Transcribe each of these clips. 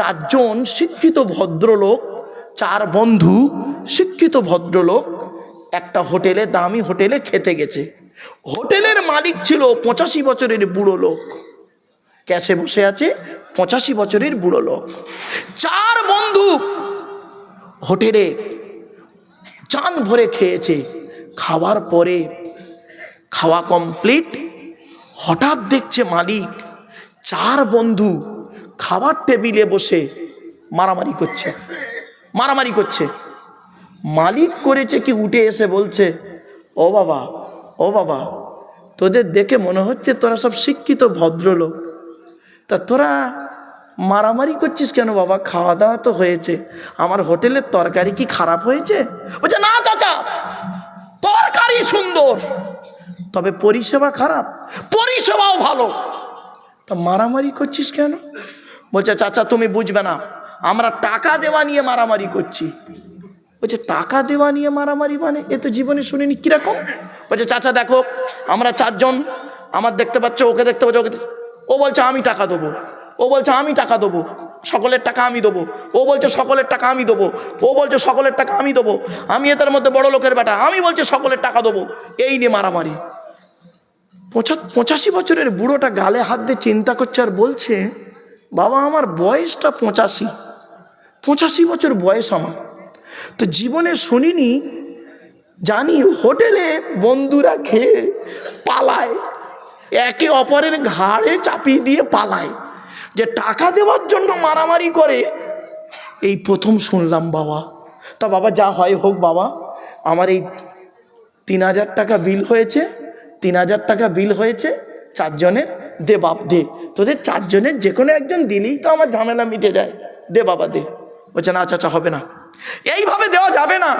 চারজন শিক্ষিত ভদ্রলোক, চার বন্ধু শিক্ষিত ভদ্রলোক একটা হোটেলে, দামি হোটেলে খেতে গেছে। হোটেলের মালিক ছিল পঁচাশি বছরের বুড়ো লোক। ক্যাশে বসে আছে পঁচাশি বছরের বুড়ো লোক। চার বন্ধু হোটেলে চান ভরে খেয়েছে। খাওয়ার পরে খাওয়া কমপ্লিট, হঠাৎ দেখছে মালিক চার বন্ধু খাবার টেবিলে বসে মারামারি করছে। মারামারি করছে। মালিক করেছে কি উঠে এসে বলছে, ও বাবা ও বাবা, তোদের দেখে মনে হচ্ছে তোরা সব শিক্ষিত ভদ্রলোক। তা তোরা মারামারি করছিস কেন বাবা? খাওয়া দাওয়া তো হয়েছে। আমার হোটেলের তরকারি কি খারাপ হয়েছে? বলছে, না চাচা, তরকারি সুন্দর, তবে পরিষেবা খারাপ, পরিষেবাও ভালো। তা মারামারি করছিস কেন? বলছে, চাচা, তুমি বুঝবে না। আমরা টাকা দেওয়া নিয়ে মারামারি করছি। বলছে, টাকা দেওয়া নিয়ে মারামারি মানে? এ তো জীবনে শুনিনি, কীরকম? বলছে, চাচা, দেখো, আমরা চারজন, আমার দেখতে পাচ্ছ, ওকে দেখতে পাচ্ছ, ওকে ও বলছে, আমি টাকা দেবো। ও বলছে, আমি টাকা দেবো, সকলের টাকা আমি দেবো। ও বলছে, সকলের টাকা আমি দেবো। ও বলছে, সকলের টাকা আমি দেবো। আমি এদের মধ্যে বড় লোকের বেটা, আমি বলছে, সকলের টাকা দেবো। এই নিয়ে মারামারি। পঁচা, পঁচাশি বছরের বুড়োটা গালে হাত দিয়ে চিন্তা করছে আর বলছে বাবা, আমার বয়সটা পঁচাশি। পঁচাশি বছর বয়স আমার। তো জীবনে শুনিনি, জানি হোটেলে বন্ধুরা খেয়ে পালায়, একে অপরের ঘাড়ে চাপিয়ে দিয়ে পালায়, যে টাকা দেওয়ার জন্য মারামারি করে। এই প্রথম শুনলাম বাবা। তা বাবা, যা হয় হোক বাবা, আমার এই তিন হাজার টাকা বিল হয়েছে, তিন হাজার টাকা বিল হয়েছে, চারজনের দে বাপ, দে। তোদের চারজনের যে কোনো একজন দিলেই তো আমার ঝামেলা মিটে যায়। দে বাবা, দে। বলছে, না, চাচা, হবে না। এইভাবে দেওয়া যাবে না।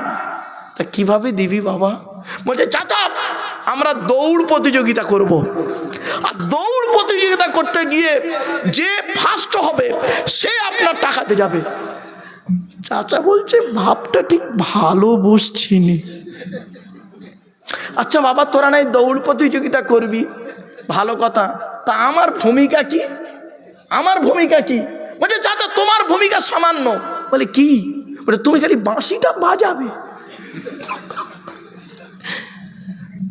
তা কীভাবে দিবি বাবা? বলছে, চাচা, আমরা দৌড় প্রতিযোগিতা করব। আর দৌড় প্রতিযোগিতা করতে গিয়ে যে ফার্স্ট হবে, সে আপনার টাকাতে যাবে। চাচা বলছে ভাবটা ঠিক ভালো বসছিনি আচ্ছা বাবা, তোরা নাই দৌড় প্রতিযোগিতা করবি? ভালো কথা। তা আমার ভূমিকা কি? আমার ভূমিকা কি? বলছে, চাচা, তোমার ভূমিকা সামান্য। বলে, কি? বলে, তুমি খালি বাঁশিটা বাজাবে।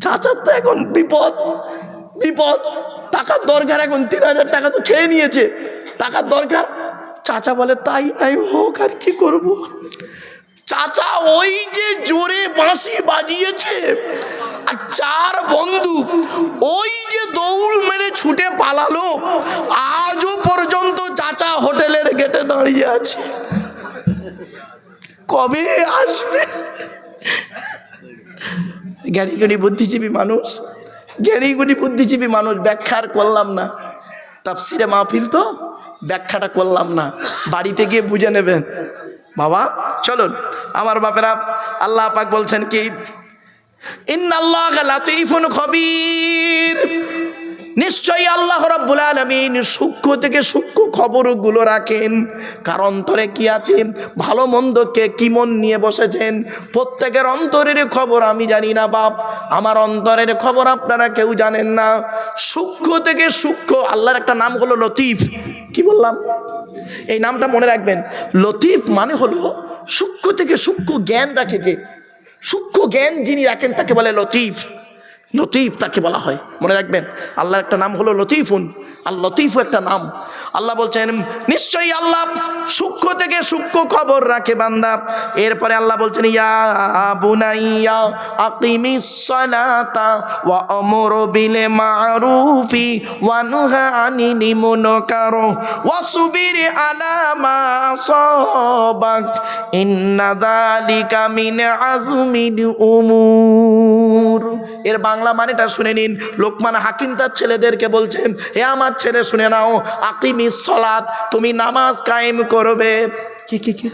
চাচার তো এখন বিপদ বিপদ। টাকার দরকার এখন তিন হাজার টাকা তো খেয়ে নিয়েছে। টাকার দরকার? চাচা বলে, তাই নাই, হোক, আর কি করব। চাচা ওই যে জোরে বাঁশি বাজিয়েছে আর চার বন্ধু ওই যে দৌড় মেরে ছুটে পালালো, আজও পর্যন্ত চাচা হোটেলের গেটে দাঁড়িয়ে আছে। কবে আসবে? জ্ঞানীগুণী বুদ্ধিজীবী মানুষ, জ্ঞানীগুণী বুদ্ধিজীবী মানুষ ব্যাখ্যার করলাম না। তাফসিরে মাহফিল তো, ব্যাখ্যাটা করলাম না। বাড়িতে গিয়ে বুঝে নেবেন। বাবা, চলুন। আমার বাপেরা আল্লাহ পাক বলছেন কি নিশ্চয়ই আল্লাহ রাব্বুল আলামিন সূক্ষ্ম থেকে সূক্ষ্ম খবরগুলো রাখেন। কার অন্তরে কি আছে? ভালো মন্দকে কি মন নিয়ে বসেছেন? প্রত্যেকের অন্তরের খবর আমি জানি না, বাপ। আমার অন্তরের খবর আপনারা কেউ জানেন না। সূক্ষ্ম থেকে সূক্ষ্ম, আল্লাহর একটা নাম হলো লতিফ। কি বললাম? এই নামটা মনে রাখবেন। লতিফ মানে হলো সূক্ষ্ম থেকে সূক্ষ্ম জ্ঞান রাখে যে সূক্ষ্ম জ্ঞান যিনি রাখেন তাকে বলে লতিফ। লতিফ তাকে বলা হয়। মনে রাখবেন, আল্লাহর একটা নাম হলো লতিফুন। আর লতিফ একটা নাম। আল্লাহ বলছেন, নিশ্চয়ই আল্লাহ সূক্ষ্ম থেকে সূক্ষ্ম খবর রাখে বান্দা। এরপরে আল্লাহ বলছেন, ইয়া বুনাইয়া আকিমিস সালাতা ওয়া আমর বিল মারুফি ওয়া নুহা আনিল মুনকার ওয়া সুবির আলা মা আসাবাক ইন্না যালিকা মিন আজমিল উমুর। এর বাংলা মানেটা শুনে নিন। লোকমান হাকিম তার ছেলেদেরকে বলছেন হে আমার ছেলে, শুনে নাও আকিমি সলাত, তুমি নামাজ কায়েম করবে। কি কি কি?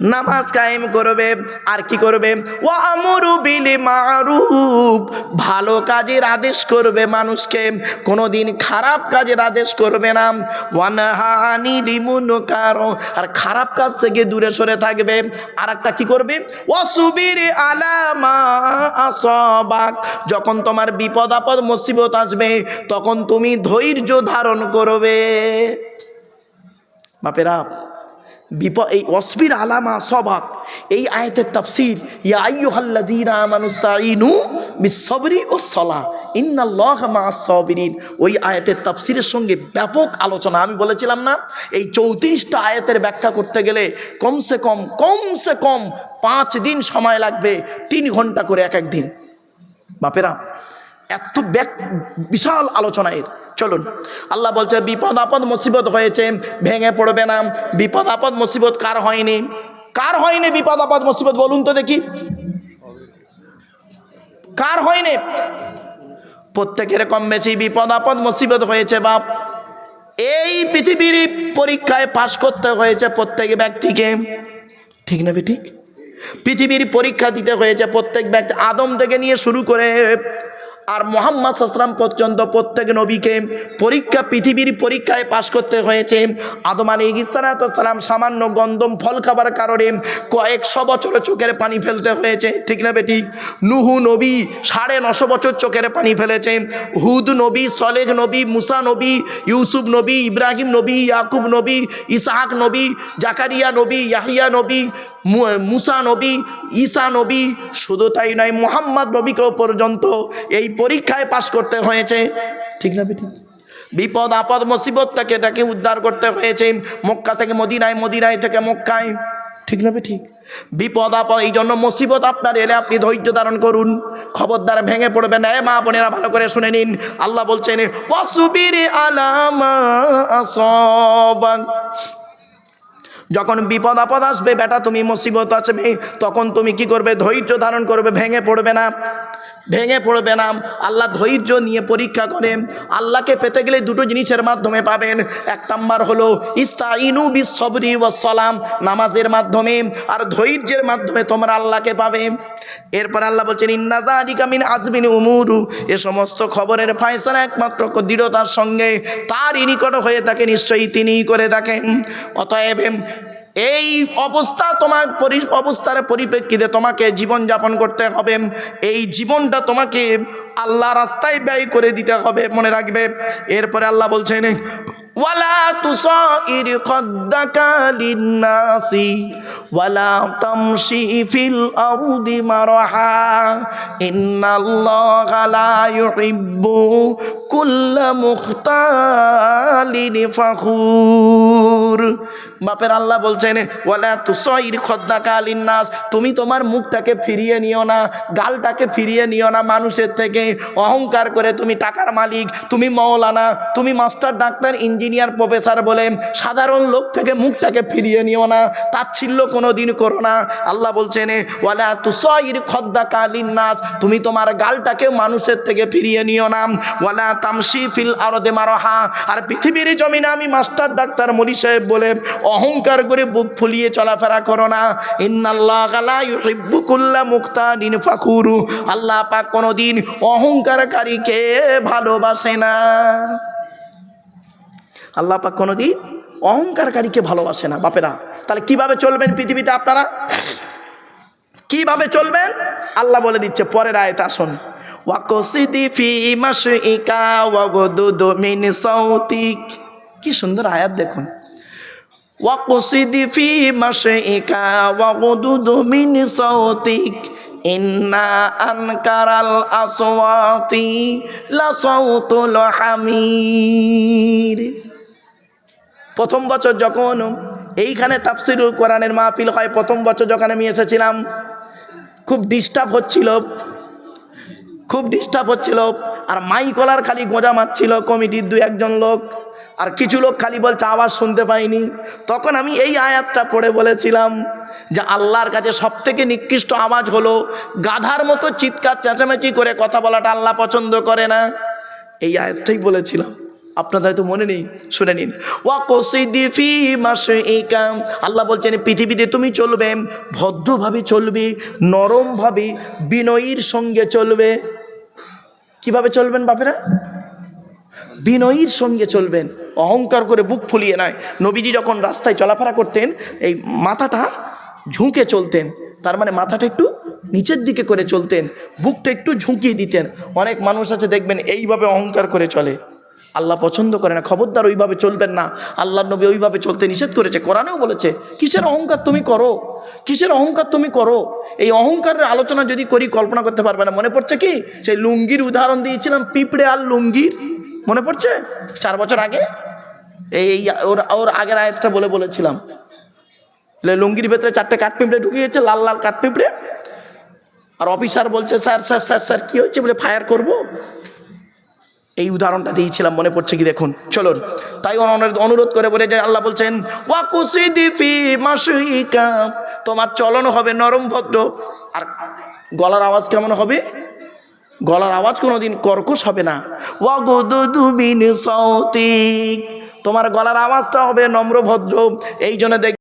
নামাজ কায়েম করবে। আর কি করবে? ও আমরু বিলি মারুফ। ভালো কাজের আদেশ করবে মানুষকে। কোনোদিন খারাপ কাজের আদেশ করবে না। ওয়ানহানি লিমুনকার। আর খারাপ কাজ থেকে দূরে সরে থাকবে। আর একটা কি করবে? ওয়াসুবির আলামা আসবাক। যখন তোমার বিপদ আপদ মুসিবত আসবে তখন তুমি ধৈর্য ধারণ করবে। বাপেরা বিপ এই অসবির আলামা সবাক, এই আয়াতের তাফসির, ইয়া আইয়ুহাল্লাযীনা আমানুস্তাঈনু বিসসবরি ও সলা ইন্নাল্লাহা মাআস সাবিরিন। ওই আয়াতের তাফসিরের সঙ্গে ব্যাপক আলোচনা, আমি বলেছিলাম না, এই চৌত্রিশটা আয়াতের ব্যাখ্যা করতে গেলে কমসে কম কমসে কম পাঁচ দিন সময় লাগবে, তিন ঘণ্টা করে এক এক দিন। বাপেরা এত ব্যাক বিশাল আলোচনা এর। চলুন, আল্লাহ বলছে, বিপদ আপদ মুসিবত হয়েছে, ভেঙে পড়বে না। বিপদ আপদ মুসিবত কার হয়নি? কার হয়নি বিপদ আপদ মুসিবত? বলুন তো দেখি। কার হয়নি? প্রত্যেকের কম বেশি বিপদ আপদ মুসিবত হয়েছে, বাপ। এই পৃথিবীর পরীক্ষায় পাশ করতে হয়েছে প্রত্যেক ব্যক্তিকে। ঠিক না ঠিক পৃথিবীর পরীক্ষা দিতে হয়েছে প্রত্যেক ব্যক্তি আদম থেকে নিয়ে শুরু করে আর মোহাম্মদ সাসলাম পর্যন্ত প্রত্যেক নবীকে পরীক্ষা, পৃথিবীর পরীক্ষায় পাশ করতে হয়েছে। আদম আলী ইসালাতাম সামান্য গন্ধম ফল খাবার কারণে কয়েকশো বছর চোখের পানি ফেলতে হয়েছে। ঠিক না বেঠিক নুহু নবী সাড়ে নশো বছর চোখের পানি ফেলেছে। হুদ নবী, সলেহ নবী, মুসা নবী, ইউসুফ নবী, ইব্রাহিম নবী, ইয়াকুব নবী, ইসাহাক নবী, জাকারিয়া নবী, ইয়াহিয়া নবী মুসা নবী, ঈসা নবী, শুধু তাই নয়, মোহাম্মদ নবীকেও পর্যন্ত এই পরীক্ষায় পাশ করতে হয়েছে। ঠিক না ঠিক বিপদ, আপদ, মুসিবত থেকে তাকে উদ্ধার করতে হয়েছে মক্কা থেকে মদিনায় মদিনায় থেকে মক্কায়। ঠিক না ঠিক বিপদ, আপদ, এই জন্য মুসিবত আপনার এলে আপনি ধৈর্য ধারণ করুন। খবরদার ভেঙে পড়বেন এ মা বোনেরা, ভালো করে শুনে নিন। আল্লাহ বলছেন, ওয়াসুবির আলামা যখন বিপদ আপদ আসবে, বেটা, তুমি মুসিবত আসবে, তখন তুমি কি করবে? ধৈর্য ধারণ করবে, ভেঙে পড়বে না। ভেঙে পড়বে না। আল্লাহ ধৈর্য নিয়ে পরীক্ষা করেন। আল্লাহকে পেতে গেলে দুটো জিনিসের মাধ্যমে পাবেন। এক নাম্বার হলো, ইস্তাইনু ও সালাম, নামাজের মাধ্যমে আর ধৈর্যের মাধ্যমে তোমরা আল্লাহকে পাবে। এরপর আল্লাহ বলছেন ইন্নাজাদিকা মিন আজমিন উমুরু। এ সমস্ত খবরের ফায়সালা একমাত্র দৃঢ়তার সঙ্গে তারই নিকট হয়ে থাকে, নিশ্চয়ই তিনিই করে থাকেন। অতএব এই অবস্থা তোমার অবস্থার পরিপ্রেক্ষিতে তোমাকে জীবন যাপন করতে হবে। এই জীবনটা তোমাকে আল্লাহ রাস্তায় ব্যয় করে দিতে হবে, মনে রাখবে। এরপরে আল্লাহ বলছেন মুখতালিন ফাখুর বাপের আল্লাহ বলছেন, ওয়ালা তুসাইর খদ্দাকা লিন্নাস, তুমি তোমার মুখটাকে ফিরিয়ে নিও না, গালটাকে ফিরিয়ে নিও না মানুষের থেকে। অহংকার করে তুমি টাকার মালিক, তুমি মৌলানা তুমি মাস্টার, ডাক্তার, ইঞ্জিনিয়ার, প্রফেসর বলে সাধারণ লোক থেকে মুখটাকে ফিরিয়ে নিও না, তাচ্ছিল্য কোনো দিন করো না। আল্লাহ বলছেন, ওয়ালা খদ্দা কালিন নাস তুমি তোমার গালটাকে মানুষের থেকে ফিরিয়ে নিও না। ওয়ালা তামসি ফিল আরদে মারহা, আর পৃথিবীর জমিনে আমি মাস্টার, ডাক্তার মরি সাহেব বলে, অহংকার করে বুক ফুলিয়ে চলাফেরা করো না। ইন্নাল্লাহ গালা ইউহিব্বু কুল্লা মুক্তাদিন ফাকুরু আল্লাহ পাক কোনোদিন অহংকারকারীকে ভালোবাসে না। আল্লাহ পাক কোনোদিন অহংকারকারীকে ভালোবাসে না। বাপেরা, তাহলে কীভাবে চলবেন পৃথিবীতে আপনারা? কীভাবে চলবেন? আল্লাহ বলে দিচ্ছে, পরের আয়তা আসুন। কি সুন্দর আয়াত দেখুন। ওয়াকসিদি ফি মাশইকা ওয়াগদুদু মিন সাউতিক ইন্না আনকারাল আসওয়াতি লা সাউতুল প্রথম বছর যখন এইখানে তাফসিরুল কোরআনের মাহফিল হয়, প্রথম বছর যখন আমি এসেছিলাম, খুব ডিস্টার্ব হচ্ছিল, খুব ডিস্টার্ব হচ্ছিল, আর মাইকলার খালি গোঁজা মারছিল কমিটির দু একজন লোক। আর কিছু লোক খালি বলছে, আওয়াজ শুনতে পাইনি। তখন আমি এই আয়াতটা পড়ে বলেছিলাম যে আল্লাহর কাছে সব থেকে নিকৃষ্ট আওয়াজ হলো গাধার মতো চিৎকার, চেঁচামেচি করে কথা বলাটা আল্লাহ পছন্দ করে না। এই আয়াতটাই বলেছিলাম। আপনাদের হয়তো মনে নেই, শুনে নিন। আল্লাহ বলছেন, পৃথিবীতে তুমি চলবে, ভদ্রভাবে চলবে, নরমভাবে বিনয়ীর সঙ্গে চলবে। কীভাবে চলবেন বাপেরা? বিনয়ীর সঙ্গে চলবেন, অহংকার করে বুক ফুলিয়ে নয়। নবীজি যখন রাস্তায় চলাফেরা করতেন, এই মাথাটা ঝুঁকে চলতেন, তার মানে মাথাটা একটু নিচের দিকে করে চলতেন, বুকটা একটু ঝুঁকিয়ে দিতেন। অনেক মানুষ আছে, দেখবেন এইভাবে অহংকার করে চলে। আল্লাহ পছন্দ করে না, খবরদার ওইভাবে চলবেন না। আল্লাহ নবী ওইভাবে চলতে নিষেধ করেছে, কোরআনেও বলেছে, কিসের অহংকার তুমি করো? কিসের অহংকার তুমি করো? এই অহংকারের আলোচনা যদি করি, কল্পনা করতে পারবে না। মনে পড়ছে কি? সেই লুঙ্গির উদাহরণ দিয়েছিলাম, পিঁপড়ে আর লুঙ্গির মনে পড়ছে? চার বছর আগে? এই ওর ওর আগের আয়াতটা বলে বলেছিলাম। বলে লুঙ্গির ভেতরে চারটে কাঠপিঁপড়ে ঢুকিয়েছে, লাল লাল কাঠপিঁপড়ে। আর অফিসার বলছে, স্যার স্যার স্যার স্যার, কী হয়েছে? বলে ফায়ার করব? এই উদাহরণটা দিয়েছিলাম, মনে পড়ছে কি দেখুন। চলুন, তাই অনুরোধ- করে বলে যে আল্লাহ বলছেন তোমার চলন হবে নরম ভদ্র। আর গলার আওয়াজ কেমন হবে? গলার আওয়াজ কোনোদিন কর্কশ হবে না। তোমার গলার আওয়াজটা হবে নম্র ভদ্র এই জন্য দেখ